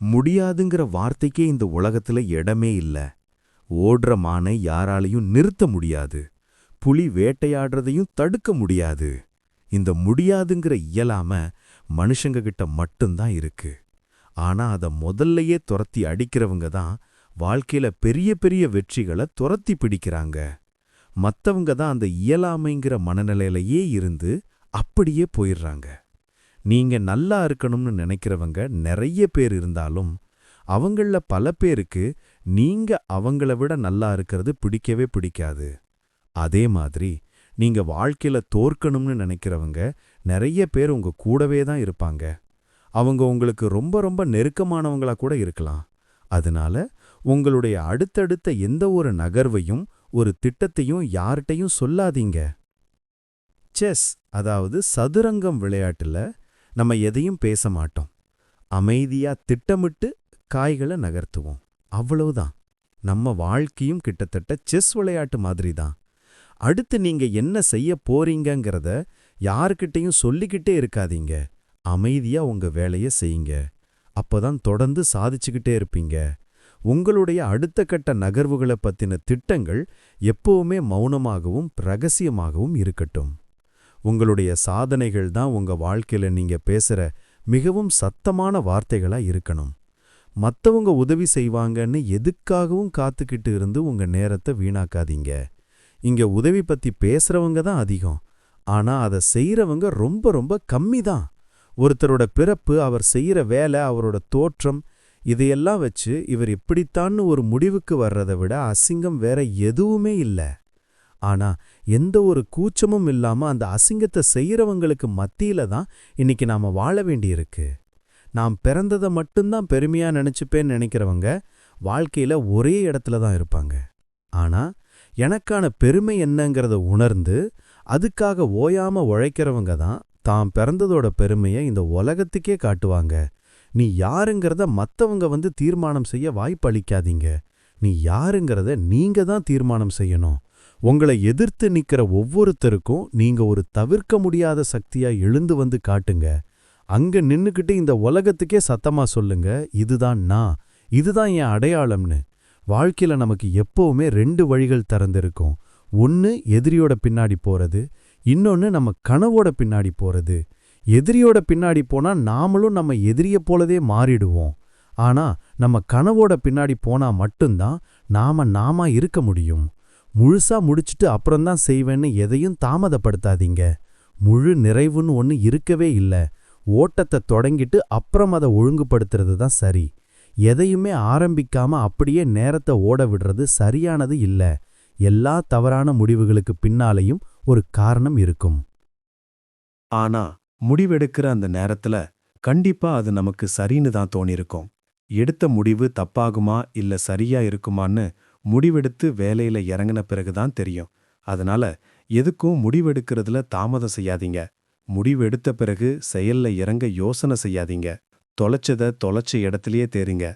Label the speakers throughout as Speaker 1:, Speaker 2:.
Speaker 1: முடியாதுங்கிற வார்த்தைக்கே இந்த உலகத்துல இடமே இல்ல. ஓடுற மானை யாராலையும் நிறுத்த முடியாது. புலி வேட்டையாடுறதையும் தடுக்க முடியாது. இந்த முடியாதுங்கிற இயலாம மனுஷங்க கிட்ட மட்டும்தான் இருக்கு. ஆனா அத முதல்லயே துரத்தி அடிக்கிறவங்க தான் வாழ்க்கையில பெரிய பெரிய வெற்றிகளை துரத்தி பிடிக்கிறாங்க. மத்தவங்க தான் அந்த இயலாமைங்கிற மனநிலையிலேயே இருந்து அப்படியே போயிடுறாங்க. நீங்க நல்லா இருக்கணும்னு நினைக்கிறவங்க நிறைய பேர் இருந்தாலும் அவங்கள பல பேருக்கு நீங்க அவங்கள விட நல்லா இருக்கிறது பிடிக்கவே பிடிக்காது. அதே மாதிரி நீங்க வாழ்க்கையில தோற்கணும்னு நினைக்கிறவங்க நிறைய பேர் உங்க கூடவே தான் இருப்பாங்க. அவங்க உங்களுக்கு ரொம்ப ரொம்ப நெருக்கமானவங்களா கூட இருக்கலாம். அதனால உங்களுடைய அடுத்தடுத்த எந்த ஒரு நகர்வையும் ஒரு திட்டத்தையும் யார்கிட்டையும் சொல்லாதீங்க. செஸ் அதாவது சதுரங்கம் விளையாட்டுல நம்ம எதையும் பேச மாட்டோம் அமைதியா திட்டமிட்டு காய்களை நகர்த்துவோம். அவ்வளவுதான். நம்ம வாழ்க்கையும் கிட்டத்தட்ட செஸ் விளையாட்டு மாதிரி தான் அடுத்து நீங்க என்ன செய்ய போறீங்கங்கிறத யாருக்கிட்டையும் சொல்லிக்கிட்டே இருக்காதீங்க. அமைதியா உங்க வேலைய செய்யுங்க. அப்பதான் தொடர்ந்து சாதிச்சுக்கிட்டே இருப்பீங்க. உங்களுடைய அடுத்த கட்ட நகர்வுகளை பத்தின திட்டங்கள் எப்பவுமே மௌனமாகவும் ரகசியமாகவும் இருக்கட்டும். உங்களுடைய சாதனைகள் தான் உங்க வாழ்க்கையில நீங்க பேசுற மிகவும் சத்தமான வார்த்தைகளா இருக்கணும். மத்தவங்க உதவி செய்வாங்கன்னு எதுக்காகவும் காத்துக்கிட்டு இருந்து உங்க நேரத்தை வீணாக்காதீங்க. இங்க உதவி பத்தி பேசுறவங்க தான் அதிகம். ஆனா அதை செய்யறவங்க ரொம்ப ரொம்ப கம்மி தான். ஒருத்தரோட பிறப்பு அவர் செய்யற வேலை அவரோட தோற்றம் இதையெல்லாம் வச்சு இவர் இப்படித்தான்னு ஒரு முடிவுக்கு வர்றதை விட அசிங்கம் வேற எதுவுமே இல்ல. ஆனா எந்த ஒரு கூச்சமும் இல்லாம அந்த அசிங்கத்தை செய்யறவங்களுக்கு மத்தியில தான் இன்னைக்கு நாம வாழ வேண்டியிருக்கு. நாம் பிறந்ததை மட்டும்தான் பெருமையா நினைச்சுப்பேன்னு நினைக்கிறவங்க வாழ்க்கையில ஒரே இடத்துல தான் இருப்பாங்க. ஆனா எனக்கான பெருமை என்னங்கிறத உணர்ந்து அதுக்காக ஓயாம உழைக்கிறவங்க தான் தாம் பிறந்ததோட பெருமையை இந்த உலகத்துக்கே காட்டுவாங்க. நீ யாருங்கிறத மத்தவங்க வந்து தீர்மானம் செய்ய வாய்ப்பளிக்காதீங்க. நீ யாருங்கிறத நீங்க தான் தீர்மானம் செய்யணும். உங்களை எதிர்த்து நிற்கிற ஒவ்வொருத்தருக்கும் நீங்க ஒரு தவிர்க்க முடியாத சக்தியா எழுந்து வந்து காட்டுங்க. அங்க நின்னுக்கிட்டு இந்த உலகத்துக்கே சத்தமா சொல்லுங்க இதுதான் நான் இதுதான் என் அடையாளம்னு. வாழ்க்கையில நமக்கு எப்பவுமே ரெண்டு வழிகள் திறந்திருக்கும். ஒன்னு எதிரியோட பின்னாடி போறது. இன்னொன்னு நம்ம கனவோட பின்னாடி போறது. எதிரியோட பின்னாடி போனா நாமளும் நம்ம எதிரியை போலவே மாறிடுவோம். ஆனா நம்ம கனவோட பின்னாடி போனா மட்டும்தான் நாம நாமா இருக்க முடியும். முழுசா முடிச்சுட்டு அப்புறம்தான் செய்வேன்னு எதையும் தாமதப்படுத்தாதீங்க. முழு நிறைவுன்னு ஒன்று இருக்கவே இல்ல. ஓட்டத்தை தொடங்கிட்டு அப்புறம் அதை ஒழுங்குபடுத்துறது தான் சரி. எதையுமே ஆரம்பிக்காம அப்படியே நேரத்தை ஓட விடுறது சரியானது இல்ல. எல்லா தவறான முடிவுகளுக்கு பின்னாலையும் ஒரு காரணம் இருக்கும்.
Speaker 2: ஆனா முடிவெடுக்கிற அந்த நேரத்துல கண்டிப்பா அது நமக்கு சரின்னு தான் தோணிருக்கும். எடுத்த முடிவு தப்பாகுமா இல்ல சரியா இருக்குமான்னு முடிவெடுத்து வேலையில இறங்கின பிறகுதான் தெரியும். அதனால எதுக்கும் முடிவெடுக்கிறதுல தாமதம் செய்யாதீங்க. முடிவெடுத்த பிறகு செயல்ல இறங்க யோசனை செய்யாதீங்க. தொலைச்சத தொலைச்ச இடத்துலயே தேருங்க.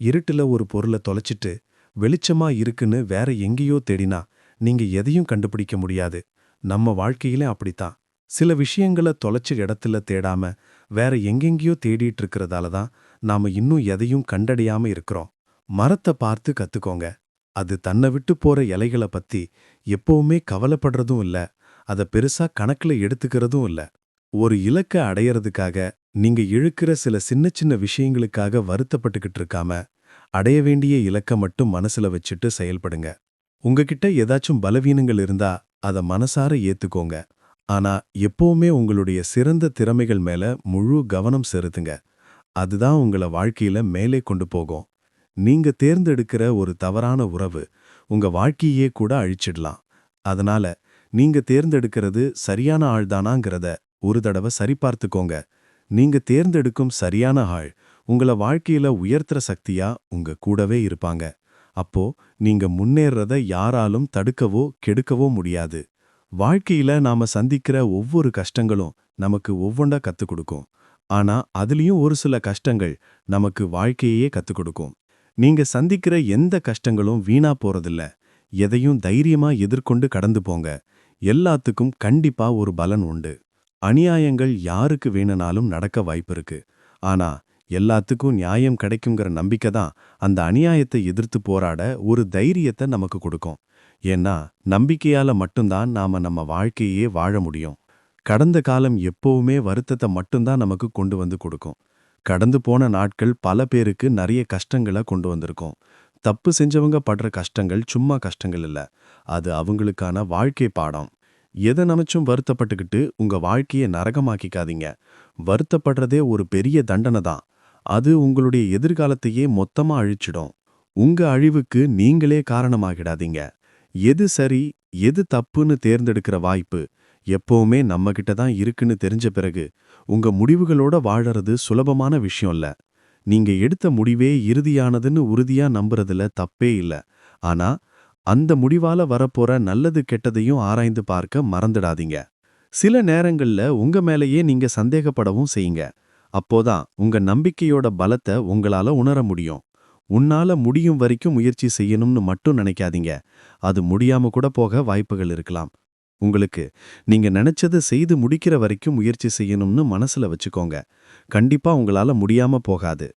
Speaker 2: இருட்டுல ஒரு பொருளை தொலைச்சிட்டு வெளிச்சமா இருக்குன்னு வேற எங்கேயோ தேடினா நீங்க எதையும் கண்டுபிடிக்க முடியாது. நம்ம வாழ்க்கையிலே அப்படித்தான். சில விஷயங்களை தொலைச்ச இடத்துல தேடாம வேற எங்கெங்கேயோ தேடிட்டு இருக்கிறதால தான் நாம இன்னும் எதையும் கண்டடையாம இருக்கிறோம். மரத்தை பார்த்து கத்துக்கோங்க. அது தன்னை விட்டு போற இலைகளை பத்தி எப்பவுமே கவலைப்படுறதும் இல்ல அத பெருசா கணக்குல எடுத்துக்கிறதும் இல்ல. ஒரு இலக்க அடையறதுக்காக நீங்க இழுக்கிற சில சின்ன சின்ன விஷயங்களுக்காக வருத்தப்பட்டுக்கிட்டு இருக்காம அடைய வேண்டிய இலக்க மட்டும் மனசுல வச்சுட்டு செயல்படுங்க. உங்ககிட்ட ஏதாச்சும் பலவீனங்கள் இருந்தா அத மனசார ஏத்துக்கோங்க. ஆனா எப்பவுமே உங்களுடைய சிறந்த திறமைகள் மேல முழு கவனம் செலுத்துங்க. அதுதான் உங்கள வாழ்க்கையில மேலே கொண்டு போகும். நீங்க தேர்ந்தெடுக்கிற ஒரு தவறான உறவு உங்க வாழ்க்கையே கூட அழிச்சிடலாம். அதனால நீங்க தேர்ந்தெடுக்கிறது சரியான ஆள்தானாங்கிறத ஒரு தடவை சரிபார்த்துக்கோங்க. நீங்க தேர்ந்தெடுக்கும் சரியான ஆள் உங்கள வாழ்க்கையில உயர்த்துற சக்தியா உங்க கூடவே இருப்பாங்க. அப்போ நீங்க முன்னேறத யாராலும் தடுக்கவோ கெடுக்கவோ முடியாது. வாழ்க்கையில நாம சந்திக்கிற ஒவ்வொரு கஷ்டங்களும் நமக்கு ஒவ்வொன்றா கத்துக் கொடுக்கும். ஆனா அதுலயும் ஒரு சில கஷ்டங்கள் நமக்கு வாழ்க்கையே கத்துக் கொடுக்கும். நீங்க சந்திக்கிற எந்த கஷ்டங்களும் வீணா போறதில்ல. எதையும் தைரியமா எதிர்கொண்டு கடந்து போங்க. எல்லாத்துக்கும் கண்டிப்பா ஒரு பலன் உண்டு. அநியாயங்கள் யாருக்கு வேணுனாலும் நடக்க வாய்ப்பிருக்கு ஆனா
Speaker 3: எல்லாத்துக்கும் நியாயம் கிடைக்குங்கிற நம்பிக்கை தான் அந்த அநியாயத்தை எதிர்த்து போராட ஒரு தைரியத்தை நமக்கு கொடுக்கும். ஏன்னா நம்பிக்கையால மட்டும்தான் நாம நம்ம வாழ்க்கையே வாழ முடியும். கடந்த காலம் எப்பவுமே வருத்தத்தை மட்டும்தான் நமக்கு கொண்டு வந்து கொடுக்கும். கடந்து போன நாட்கள் பல பேருக்கு நிறைய கஷ்டங்களை கொண்டு வந்திருக்கோம். தப்பு செஞ்சவங்க படுற கஷ்டங்கள் சும்மா கஷ்டங்கள் இல்ல. அது அவங்களுக்கான வாழ்க்கை பாடம். எதை நினைச்சும் வருத்தப்பட்டுக்கிட்டு உங்க வாழ்க்கையை நரகமாக்கிக்காதீங்க. வருத்தப்படுறதே ஒரு பெரிய தண்டனை தான். அது உங்களுடைய எதிர்காலத்தையே மொத்தமா அழிச்சிடும். உங்க அழிவுக்கு நீங்களே காரணமாகிடாதீங்க. எது சரி எது தப்புன்னு தேர்ந்தெடுக்கிற வாய்ப்பு எப்பவுமே நம்மகிட்ட தான் இருக்குன்னு தெரிஞ்ச பிறகு உங்க முடிவுகளோட வாழறது சுலபமான விஷயம் இல்ல. நீங்க எடுத்த முடிவே இறுதியானதுன்னு உறுதியா நம்புறதுல தப்பே இல்ல. ஆனா அந்த முடிவால வரப்போற நல்லது கெட்டதையும் ஆராய்ந்து பார்க்க மறந்துடாதீங்க. சில நேரங்கள்ல உங்க மேலேயே நீங்க சந்தேகப்படவும் செய்யுங்க. அப்போதான் உங்க நம்பிக்கையோட பலத்தை உங்களால உணர முடியும். உன்னால முடியும் வரைக்கும் முயற்சி செய்யணும்னு மட்டும் நினைக்காதீங்க. அது முடியாம கூட போக வாய்ப்புகள் இருக்கலாம். உங்களுக்கு நீங்க நினைச்சதை செய்து முடிக்கிற வரைக்கும் முயற்சி செய்யணும்னு மனசுல வச்சுக்கோங்க. கண்டிப்பா உங்களால முடியாம போகாது.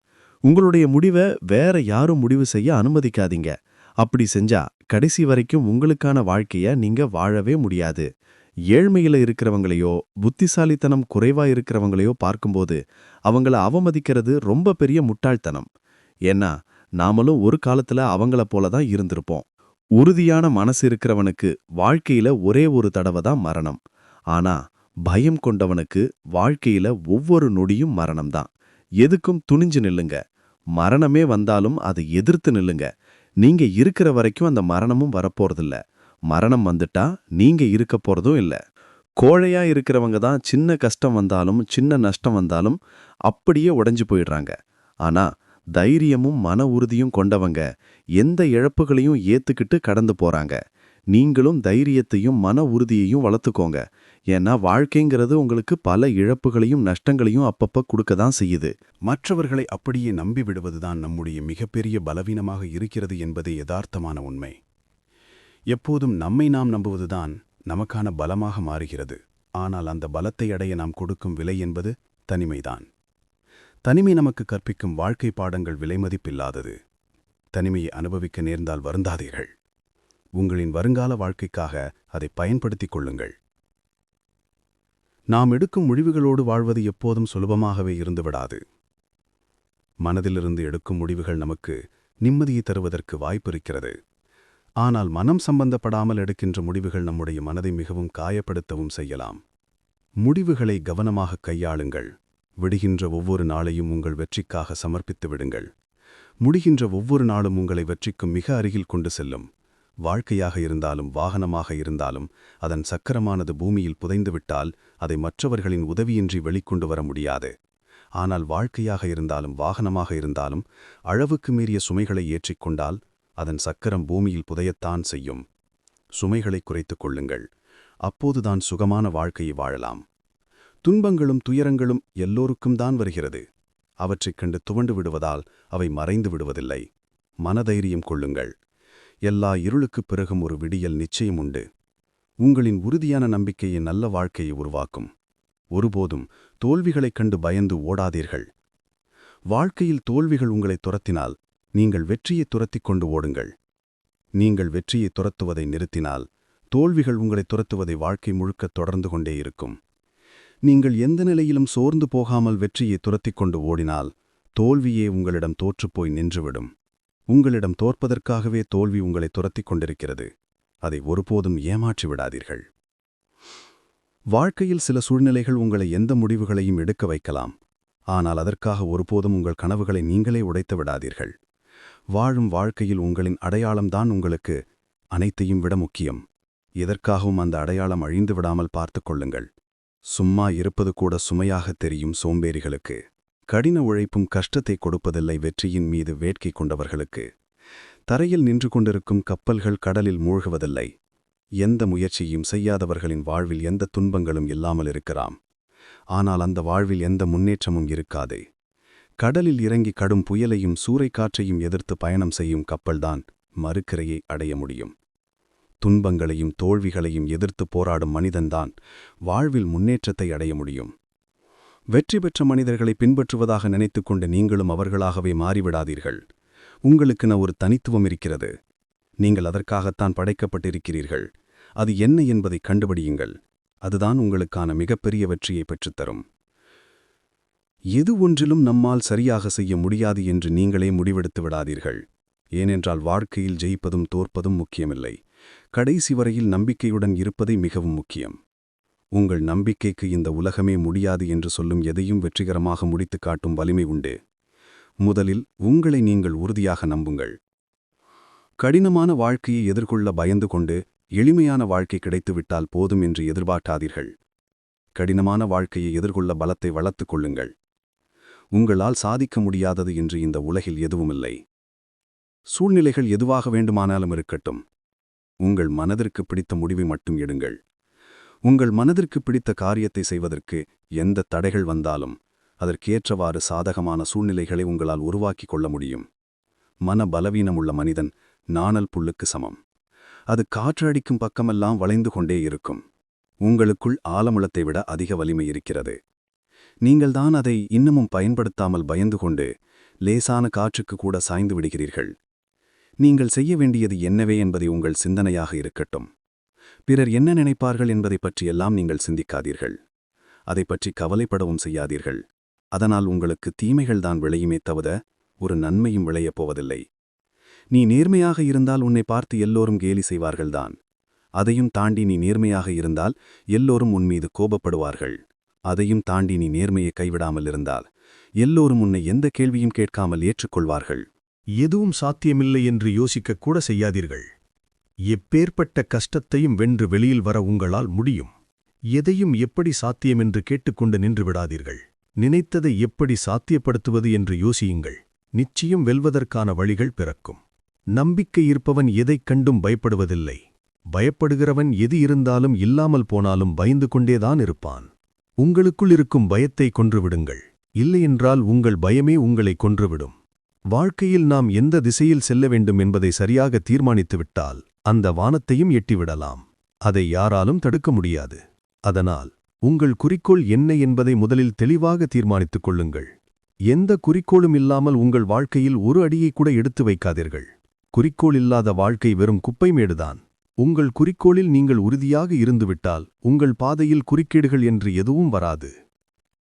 Speaker 3: உங்களுடைய முடிவை வேற யாரும் முடிவு செய்ய அனுமதிக்காதீங்க. அப்படி செஞ்சா கடைசி வரைக்கும் உங்களுக்கான வாழ்க்கைய நீங்க வாழவே முடியாது. ஏழ்மையில இருக்கிறவங்களையோ புத்திசாலித்தனம் குறைவா இருக்கிறவங்களையோ பார்க்கும்போது அவங்கள அவமதிக்கிறது ரொம்ப பெரிய முட்டாள்தனம். ஏன்னா நாமளும் ஒரு காலத்துல அவங்கள போல தான் இருந்திருப்போம். உறுதியான மனசு இருக்கிறவனுக்கு வாழ்க்கையில ஒரே ஒரு தடவை தான் மரணம். ஆனா பயம் கொண்டவனுக்கு வாழ்க்கையில ஒவ்வொரு நொடியும் மரணம்தான் எதுக்கும் துணிஞ்சு நில்லுங்க. மரணமே வந்தாலும் அதை எதிர்த்து நில்லுங்க. நீங்க இருக்கிற வரைக்கும் அந்த மரணமும் வரப்போறதில்ல. மரணம் வந்துட்டா நீங்க இருக்க போறதும் இல்ல. கோழையா இருக்கிறவங்க தான் சின்ன கஷ்டம் வந்தாலும் சின்ன நஷ்டம் வந்தாலும் அப்படியே உடைஞ்சு போயிடுறாங்க. ஆனா தைரியமும் மன உறுதியும் கொண்டவங்க எந்த இழப்புகளையும் ஏத்துக்கிட்டு கடந்து போறாங்க. நீங்களும் தைரியத்தையும் மன உறுதியையும் வளர்த்துக்கோங்க. ஏன்னா வாழ்க்கைங்கிறது உங்களுக்கு பல இழப்புகளையும் நஷ்டங்களையும் அப்பப்ப கொடுக்க தான் செய்யுது.
Speaker 4: மற்றவர்களை அப்படியே நம்பி விடுவதுதான் நம்முடைய மிகப்பெரிய பலவீனமாக இருக்கிறது என்பதே யதார்த்தமான உண்மை. எப்போதும் நம்மை நாம் நம்புவதுதான் நமக்கான பலமாக மாறுகிறது. ஆனால் அந்த பலத்தை அடைய நாம் கொடுக்கும் விலை என்பது தனிமைதான். தனிமை நமக்கு கற்பிக்கும் வாழ்க்கை பாடங்கள் விலைமதிப்பில்லாதது தனிமையை அனுபவிக்க நேர்ந்தால் வருந்தாதீர்கள். உங்களின் வருங்கால வாழ்க்கைக்காக அதை பயன்படுத்திக் கொள்ளுங்கள். நாம் எடுக்கும் முடிவுகளோடு வாழ்வது எப்போதும் சுலபமாகவே இருந்துவிடாது மனதிலிருந்து எடுக்கும் முடிவுகள் நமக்கு நிம்மதியை தருவதற்கு வாய்ப்பிருக்கிறது ஆனால் மனம் சம்பந்தப்படாமல் எடுக்கின்ற முடிவுகள் நம்முடைய மனதை மிகவும் காயப்படுத்தவும் செய்யலாம். முடிவுகளை கவனமாக கையாளுங்கள். விடுகின்ற ஒவ்வொரு நாளையும் உங்கள் வெற்றிக்காக சமர்ப்பித்து விடுங்கள். முடிகின்ற ஒவ்வொரு நாளும் உங்களை வெற்றிக்கும் மிக அருகில் கொண்டு செல்லும். வாழ்க்கையாக இருந்தாலும் வாகனமாக இருந்தாலும் அதன் சக்கரமானது பூமியில் புதைந்துவிட்டால் அதை மற்றவர்களின் உதவியின்றி வெளிக்கொண்டு வர முடியாது. ஆனால் வாழ்க்கையாக இருந்தாலும் வாகனமாக இருந்தாலும் அளவுக்கு மீறிய சுமைகளை ஏற்றிக்கொண்டால் அதன் சக்கரம் பூமியில் புதையத்தான் செய்யும். சுமைகளை குறைத்துக் கொள்ளுங்கள். அப்போதுதான் சுகமான வாழ்க்கையை வாழலாம். துன்பங்களும் துயரங்களும் எல்லோருக்கும் தான் வருகிறது. அவற்றைக் கண்டு துவண்டு விடுவதால் அவை மறைந்து விடுவதில்லை. மனதைரியம் கொள்ளுங்கள். எல்லா இருளுக்குப் பிறகும் ஒரு விடியல் நிச்சயம் உண்டு. உங்களின் உறுதியான நம்பிக்கையை நல்ல வாழ்க்கையை உருவாக்கும். ஒருபோதும் தோல்விகளைக் கண்டு பயந்து ஓடாதீர்கள். வாழ்க்கையில் தோல்விகள் உங்களை துரத்தினால் நீங்கள் வெற்றியை துரத்திக் கொண்டு ஓடுங்கள். நீங்கள் வெற்றியை துரத்துவதை நிறுத்தினால் தோல்விகள் உங்களை துரத்துவதை வாழ்க்கை முழுக்க தொடர்ந்து கொண்டே இருக்கும். நீங்கள் எந்த நிலையிலும் சோர்ந்து போகாமல் வெற்றியை துரத்திக் கொண்டு ஓடினால் தோல்வியே உங்களிடம் தோற்றுப்போய் நின்றுவிடும். உங்களிடம் தோற்பதற்காகவே தோல்வி உங்களை துரத்திக் கொண்டிருக்கிறது. அதை ஒருபோதும் ஏமாற்றி விடாதீர்கள். வாழ்க்கையில் சில சூழ்நிலைகள் உங்களை எந்த முடிவுகளையும் எடுக்க வைக்கலாம். ஆனால் அதற்காக ஒருபோதும் உங்கள் கனவுகளை நீங்களே உடைத்து விடாதீர்கள். வாழும் வாழ்க்கையில் உங்களின் அடையாளம்தான் உங்களுக்கு அனைத்தையும் விட முக்கியம். எதற்காகவும் அந்த அடையாளம் அழிந்து விடாமல் பார்த்துக் கொள்ளுங்கள். சும்மா இருப்பது கூட சுமையாகத் தெரியும் சோம்பேறிகளுக்கு. கடின உழைப்பும் கஷ்டத்தை கொடுப்பதில்லை வெற்றியின் மீது வேட்கை கொண்டவர்களுக்கு. தரையில் நின்று கொண்டிருக்கும் கப்பல்கள் கடலில் மூழ்குவதில்லை. எந்த முயற்சியும் செய்யாதவர்களின் வாழ்வில் எந்த துன்பங்களும் இல்லாமல் இருக்கலாம். ஆனால் அந்த வாழ்வில் எந்த முன்னேற்றமும் இருக்காது. கடலில் இறங்கி கடும் புயலையும் சூறைக்காற்றையும் எதிர்த்து பயணம் செய்யும் கப்பல்தான் மறுக்கரையை அடைய முடியும். துன்பங்களையும் தோல்விகளையும் எதிர்த்து போராடும் மனிதன்தான் வாழ்வில் முன்னேற்றத்தை அடைய முடியும். வெற்றி பெற்ற மனிதர்களை பின்பற்றுவதாக நினைத்துக்கொண்டு நீங்களும் அவர்களாகவே மாறிவிடாதீர்கள். உங்களுக்கென ஒரு தனித்துவம் இருக்கிறது. நீங்கள் அதற்காகத்தான் படைக்கப்பட்டிருக்கிறீர்கள். அது என்ன என்பதை கண்டுபிடியுங்கள். அதுதான் உங்களுக்கான மிகப்பெரிய வெற்றியை பெற்றுத்தரும் எது ஒன்றிலும் நம்மால் சரியாக செய்ய முடியாது என்று நீங்களே முடிவெடுத்து விடாதீர்கள். ஏனென்றால் வாழ்க்கையில் ஜெயிப்பதும் தோற்பதும் முக்கியமில்லை. கடைசி வரையில் நம்பிக்கையுடன் இருப்பதை மிகவும் முக்கியம். உங்கள் நம்பிக்கைக்கு இந்த உலகமே முடியாது என்று சொல்லும் எதையும் வெற்றிகரமாக முடித்துக் காட்டும் வலிமை உண்டு. முதலில் உங்களை நீங்கள் உறுதியாக நம்புங்கள். கடினமான வாழ்க்கையை எதிர்கொள்ள பயந்து கொண்டு எளிமையான வாழ்க்கை கிடைத்துவிட்டால் போதும் என்று எதிர்பார்க்காதீர்கள். கடினமான வாழ்க்கையை எதிர்கொள்ள பலத்தை வளர்த்துக் கொள்ளுங்கள். உங்களால் சாதிக்க முடியாதது என்று இந்த உலகில் எதுவுமில்லை. சூழ்நிலைகள் எதுவாக வேண்டுமானாலும் இருக்கட்டும். உங்கள் மனதிற்கு பிடித்த முடிவை மட்டும் எடுங்கள். உங்கள் மனதிற்கு பிடித்த காரியத்தை செய்வதற்கு எந்த தடைகள் வந்தாலும் அதற்கேற்றவாறு சாதகமான சூழ்நிலைகளை உங்களால் உருவாக்கிக் கொள்ள முடியும். மன பலவீனமுள்ள மனிதன் நாணல் புல்லுக்கு சமம். அது காற்றடிக்கும் பக்கமெல்லாம் வளைந்து கொண்டே இருக்கும். உங்களுக்குள் ஆலமுளத்தை விட அதிக வலிமை இருக்கிறது. நீங்கள்தான் அதை இன்னமும் பயன்படுத்தாமல் பயந்து கொண்டு லேசான காற்றுக்கு கூட சாய்ந்து விடுகிறீர்கள். நீங்கள் செய்ய வேண்டியது என்னவே என்பதை உங்கள் சிந்தனையாக இருக்கட்டும். பிறர் என்ன நினைப்பார்கள் என்பதை பற்றியெல்லாம் நீங்கள் சிந்திக்காதீர்கள். அதை பற்றி கவலைப்படவும் செய்யாதீர்கள். அதனால் உங்களுக்கு தீமைகள்தான் விளையுமே தவிர ஒரு நன்மையும் விளையப் போவதில்லை. நீ நேர்மையாக இருந்தால் உன்னை பார்த்து எல்லோரும் கேலி செய்வார்கள்தான் அதையும் தாண்டி நீ நேர்மையாக இருந்தால் எல்லோரும் உன் மீது கோபப்படுவார்கள். அதையும் தாண்டி நீ நேர்மையை கைவிடாமல் இருந்தால் எல்லோரும் உன்னை எந்த கேள்வியும் கேட்காமல் ஏற்றுக்கொள்வார்கள்.
Speaker 3: எதுவும் சாத்தியமில்லை என்று யோசிக்கக் கூட செய்யாதீர்கள். எப்பேற்பட்ட கஷ்டத்தையும் வென்று வெளியில் வர உங்களால் முடியும். எதையும் எப்படி சாத்தியமென்று கேட்டுக்கொண்டு நின்று விடாதீர்கள். நினைத்ததை எப்படி சாத்தியப்படுத்துவது என்று யோசியுங்கள். நிச்சயம் வெல்வதற்கான வழிகள் பிறக்கும். நம்பிக்கை இருப்பவன் எதைக் கண்டும் பயப்படுவதில்லை. பயப்படுகிறவன் எது இருந்தாலும் இல்லாமல் போனாலும் பயந்து கொண்டேதான் இருப்பான். உங்களுக்குள் இருக்கும் பயத்தை கொன்றுவிடுங்கள் இல்லையென்றால் உங்கள் பயமே உங்களை கொன்றுவிடும் வாழ்க்கையில் நாம் எந்த திசையில் செல்ல வேண்டும் என்பதை சரியாக தீர்மானித்துவிட்டால் அந்த வானத்தையும் எட்டிவிடலாம். அதை யாராலும் தடுக்க முடியாது. அதனால் உங்கள் குறிக்கோள் என்ன என்பதை முதலில் தெளிவாக தீர்மானித்துக் கொள்ளுங்கள். எந்த குறிக்கோளும் இல்லாமல் உங்கள் வாழ்க்கையில் ஒரு அடியை கூட எடுத்து வைக்காதீர்கள். குறிக்கோள் இல்லாத வாழ்க்கை வெறும் குப்பைமேடுதான் உங்கள் குறிக்கோளில் நீங்கள் உறுதியாக இருந்துவிட்டால் உங்கள் பாதையில் குறுக்கீடுகள் என்று எதுவும் வராது.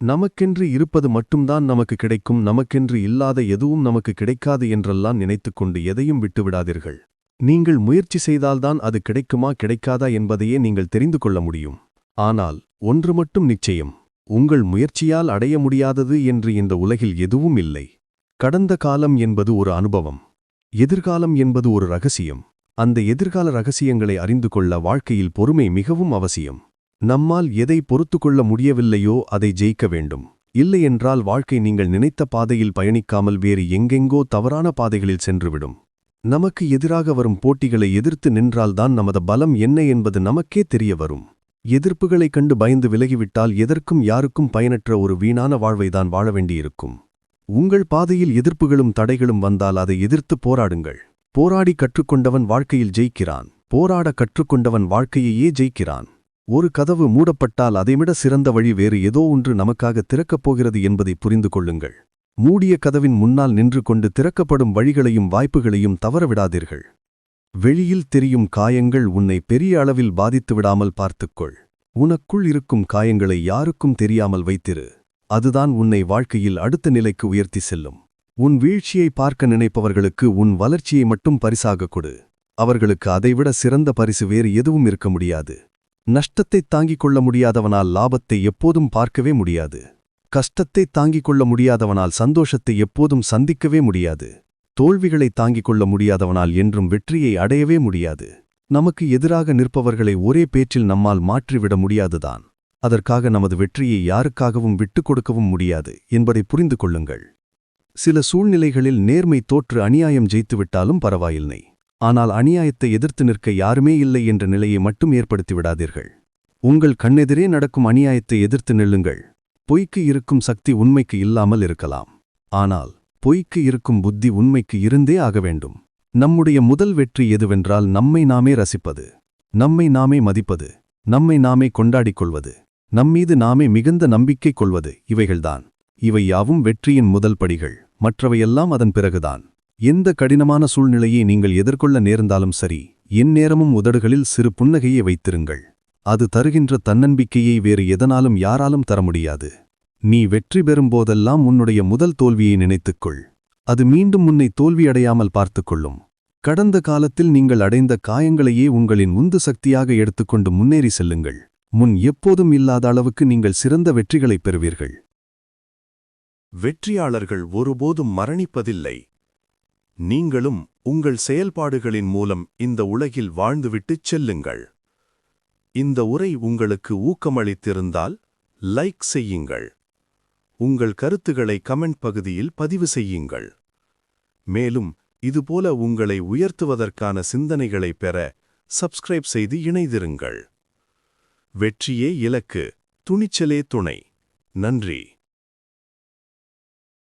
Speaker 3: நமக்கென்று இருப்பது மட்டும்தான் நமக்கு கிடைக்கும் நமக்கென்று இல்லாத எதுவும் நமக்கு கிடைக்காது என்றெல்லாம் நினைத்துக்கொண்டு எதையும் விட்டுவிடாதீர்கள். நீங்கள் முயற்சி செய்தால்தான் அது கிடைக்குமா கிடைக்காதா என்பதையே நீங்கள் தெரிந்து கொள்ள முடியும். ஆனால் ஒன்று மட்டும் நிச்சயம் உங்கள் முயற்சியால் அடைய முடியாதது என்று இந்த உலகில் எதுவும் இல்லை. கடந்த காலம் என்பது ஒரு அனுபவம் எதிர்காலம் என்பது ஒரு ரகசியம். அந்த எதிர்கால ரகசியங்களை அறிந்து கொள்ள வாழ்க்கையில் பொறுமை மிகவும் அவசியம். நம்மால் எதை பொறுத்து கொள்ள முடியவில்லையோ அதை ஜெயிக்க வேண்டும். இல்லையென்றால் வாழ்க்கை நீங்கள் நினைத்த பாதையில் பயணிக்காமல் வேறு எங்கெங்கோ தவறான பாதைகளில் சென்றுவிடும். நமக்கு எதிராக வரும் போட்டிகளை எதிர்த்து நின்றால்தான் நமது பலம் என்ன என்பது நமக்கே தெரிய வரும். எதிர்ப்புகளைக் கண்டு பயந்து விலகிவிட்டால் எதற்கும் யாருக்கும் பயனற்ற ஒரு வீணான வாழ்வைதான் வாழ வேண்டியிருக்கும். உங்கள் பாதையில் எதிர்ப்புகளும் தடைகளும் வந்தால் அதை எதிர்த்து போராடுங்கள். போராடி கற்றுக்கொண்டவன் வாழ்க்கையில் ஜெயிக்கிறான். போராட கற்றுக்கொண்டவன் வாழ்க்கையையே ஜெயிக்கிறான். ஒரு கதவு மூடப்பட்டால் அதைவிட சிறந்த வழி வேறு ஏதோ ஒன்று நமக்காக திறக்கப் போகிறது என்பதை புரிந்து கொள்ளுங்கள். மூடிய கதவின் முன்னால் நின்று கொண்டு திறக்கப்படும் வழிகளையும் வாய்ப்புகளையும் தவறவிடாதீர்கள். வெளியில் தெரியும் காயங்கள் உன்னை பெரிய அளவில் பாதித்து விடாமல் பார்த்துக்கொள். உனக்குள் இருக்கும் காயங்களை யாருக்கும் தெரியாமல் வைத்திரு. அதுதான் உன்னை வாழ்க்கையில் அடுத்த நிலைக்கு உயர்த்தி செல்லும். உன் வீழ்ச்சியை பார்க்க நினைப்பவர்களுக்கு உன் வளர்ச்சியை மட்டும் பரிசாகக் கொடு. அவர்களுக்கு அதைவிட சிறந்த பரிசு வேறு எதுவும் இருக்க முடியாது. நஷ்டத்தைத் தாங்கிக் கொள்ள முடியாதவனால் லாபத்தை எப்போதும் பார்க்கவே முடியாது. கஷ்டத்தைத் தாங்கிக் கொள்ள முடியாதவனால் சந்தோஷத்தை எப்போதும் சந்திக்கவே முடியாது. தோல்விகளைத் தாங்கிக் கொள்ள முடியாதவனால் என்றும் வெற்றியை அடையவே முடியாது. நமக்கு எதிராக நிற்பவர்களை ஒரே பேச்சில் நம்மால் மாற்றிவிட முடியாதுதான். அதற்காக நமது வெற்றியை யாருக்காகவும் விட்டுக் கொடுக்கவும் முடியாது என்பதை புரிந்து கொள்ளுங்கள். சில சூழ்நிலைகளில் நேர்மை தோற்று அநியாயம் ஜெயித்துவிட்டாலும் பரவாயில்லை. ஆனால் அநியாயத்தை எதிர்த்து நிற்க யாருமே இல்லை என்ற நிலையை மட்டும் ஏற்படுத்தி விடாதீர்கள் உங்கள் கண்ணெதிரே நடக்கும் அநியாயத்தை எதிர்த்து நில்லுங்கள். பொய்க்கு இருக்கும் சக்தி உண்மைக்கு இல்லாமல் இருக்கலாம். ஆனால் பொய்க்கு இருக்கும் புத்தி உண்மைக்கு இருந்தே ஆக வேண்டும். நம்முடைய முதல் வெற்றி எதுவென்றால் நம்மை நாமே ரசிப்பது. நம்மை நாமே மதிப்பது. நம்மை நாமே கொண்டாடிக் கொள்வது நம்மீது நாமே மிகுந்த நம்பிக்கை கொள்வது இவைகள்தான். இவை யாவும் வெற்றியின் முதல் படிகள். மற்றவையெல்லாம் அதன் பிறகுதான். எந்த கடினமான சூழ்நிலையை நீங்கள் எதிர்கொள்ள நேர்ந்தாலும் சரி எந்நேரமும் உதடுகளில் சிறு புன்னகையை வைத்திருங்கள். அது தருகின்ற தன்னம்பிக்கையை வேறு எதனாலும் யாராலும் தர முடியாது. நீ வெற்றி பெறும்போதெல்லாம் உன்னுடைய முதல் தோல்வியை நினைத்துக்கொள். அது மீண்டும் உன்னை தோல்வியடையாமல் பார்த்துக்கொள்ளும். கடந்த காலத்தில் நீங்கள் அடைந்த காயங்களையே உங்களின் உந்து சக்தியாக எடுத்துக்கொண்டு முன்னேறி செல்லுங்கள். முன் எப்போதும் இல்லாத அளவுக்கு நீங்கள் சிறந்த வெற்றிகளைப் பெறுவீர்கள்.
Speaker 5: வெற்றியாளர்கள் ஒருபோதும் மரணிப்பதில்லை. நீங்களும் உங்கள் செயல்பாடுகளின் மூலம் இந்த உலகில் வாழ்ந்துவிட்டுச் செல்லுங்கள். இந்த உரை உங்களுக்கு ஊக்கமளித்திருந்தால் லைக் செய்யுங்கள். உங்கள் கருத்துக்களை கமெண்ட் பகுதியில் பதிவு செய்யுங்கள். மேலும் இதுபோல உங்களை உயர்த்துவதற்கான சிந்தனைகளை பெற சப்ஸ்கிரைப் செய்து இணைதிருங்கள் வெற்றியே இலக்கு துணிச்சலே துணை. நன்றி.